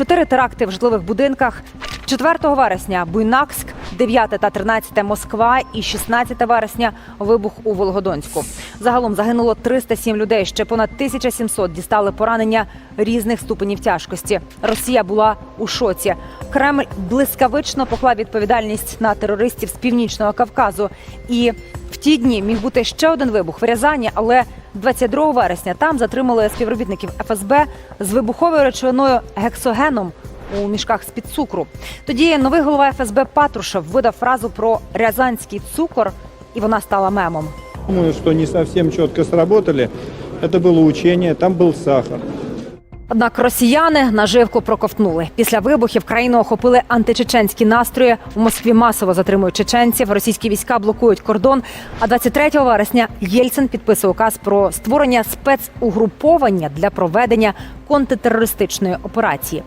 Чотири теракти в житлових будинках. 4 вересня Буйнакськ, 9 та 13 Москва і 16 вересня вибух у Волгодонську. Загалом загинуло 307 людей. Ще понад 1700 дістали поранення різних ступенів тяжкості. Росія була у шоці. Кремль блискавично поклав відповідальність на терористів з північного Кавказу. І ті дні міг бути ще один вибух в Рязані, але 22 вересня там затримали співробітників ФСБ з вибуховою речовиною гексогеном у мішках з під цукру. Тоді новий голова ФСБ Патрушев видав фразу про рязанський цукор, і вона стала мемом. Думаю, что не совсем четко сработали. Это было учение, там был сахар. Однак росіяни наживку проковтнули. Після вибухів країну охопили античеченські настрої. У Москві масово затримують чеченців. Російські війська блокують кордон. А 23 вересня Єльцин підписує указ про створення спецугруповання для проведення контртерористичної операції.